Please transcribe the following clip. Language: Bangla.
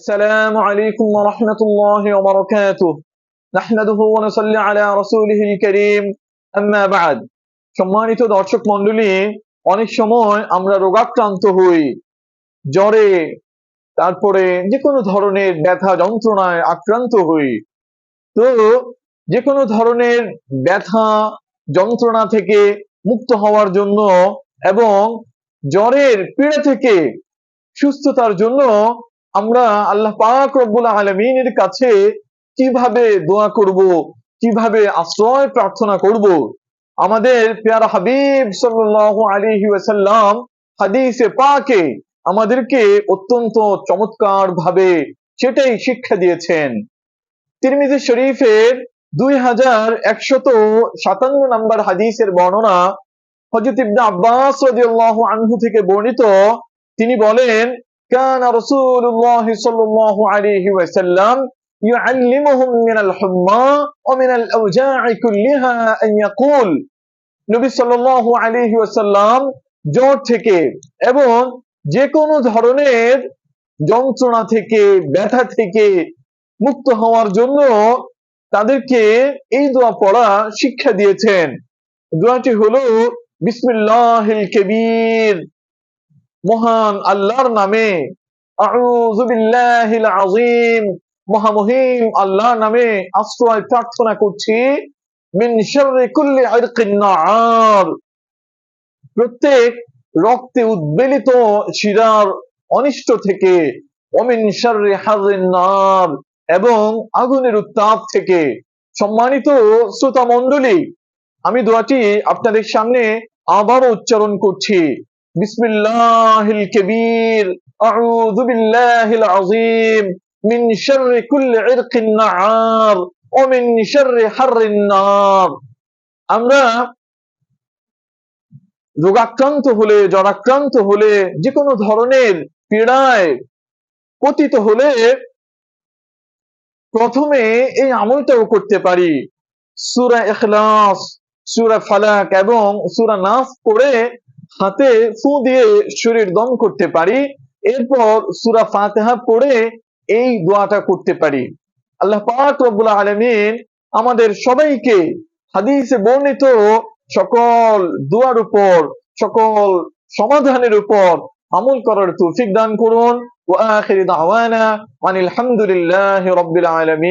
السلام عليكم ورحمة الله وبركاته نحمده ونصلي على رسوله الكريم أما بعد সম্মানিত দর্শক মন্ডলী অনেক সময় আমরা রোগাক্রান্ত হই জ্বরে তারপরে যে কোনো ধরনের ব্যথা যন্ত্রণায় আক্রান্ত হই তো যে কোনো ধরনের ব্যথা যন্ত্রণা থেকে মুক্ত হওয়ার জন্য এবং জ্বরের পীড়া থেকে সুস্থতার জন্য আমরা আল্লাহ পাক রব্বুল আলমিনের কাছে কীভাবে দোয়া করব, কীভাবে আশ্রয় প্রার্থনা করব, আমাদের পেয়ারা হাবিব সাল্লাল্লাহু আলাইহি ওয়াসাল্লাম হাদিসে পাকে আমাদেরকে অত্যন্ত চমৎকার ভাবে সেটাই শিক্ষা দিয়েছেন। তিরমিজি শরীফের দুই হাজার একশত সাতান্ন নম্বর হাদিসের বর্ণনা হজরত ইবনে আব্বাস রাদিয়াল্লাহু আনহু থেকে বর্ণিত। তিনি বলেন كان رسول الله صلى الله عليه وسلم يعلمهم من الحمى ومن الأوجاع كلها أن يقول নবী সাল্লাল্লাহু আলাইহি ওয়াসাল্লাম জ্বর থেকে এবং যে কোনো ধরনের যন্ত্রণা থেকে ব্যথা থেকে মুক্ত হওয়ার জন্য তাদেরকে এই দোয়া পড়া শিক্ষা দিয়েছেন দোয়াটি হলো বিসমিল্লাহিল কবির মহান আল্লাহর নামে। আযীম মহামহিম আল্লাহর নামে আশ্রয় প্রার্থনা করছি। প্রত্যেক রক্তে উদ্বেলিত শিরার অনিষ্ট থেকে। অমিন এবং আগুনের উত্তাপ থেকে। সম্মানিত শ্রোতা মণ্ডলী আমি দোয়াটি আপনাদের সামনে আবারও উচ্চারণ করছি। কবির, আউযু বিল্লাহিল আযীম, মিন শাররি কুল্লি ইরকিন নার ও মিন শাররি হাররিন নার। আমরা রোগাক্রান্ত হলে জরাক্রান্ত হলে যে কোনো ধরনের পীড়ায় পতিত হলে প্রথমে এই আমলটাও করতে পারি। সুরা এখলাস সুরা ফালাক এবং সুরা নাফ পড়ে হাতে ফু দিয়ে শরীর দম করতে পারি, এরপর সুরা ফাতেহা পড়ে এই দোয়াটা করতে পারি। আল্লাহ পাক রব্বুল আলমিন আমাদের সবাইকে হাদিসে বর্ণিত সকল দোয়ার উপর, সকল সমাধানের উপর আমল করার তৌফিক দান করুন। ওয়া আখিরি দাওয়ানা আনিল হামদুলিল্লাহি রাব্বিল আলামিন।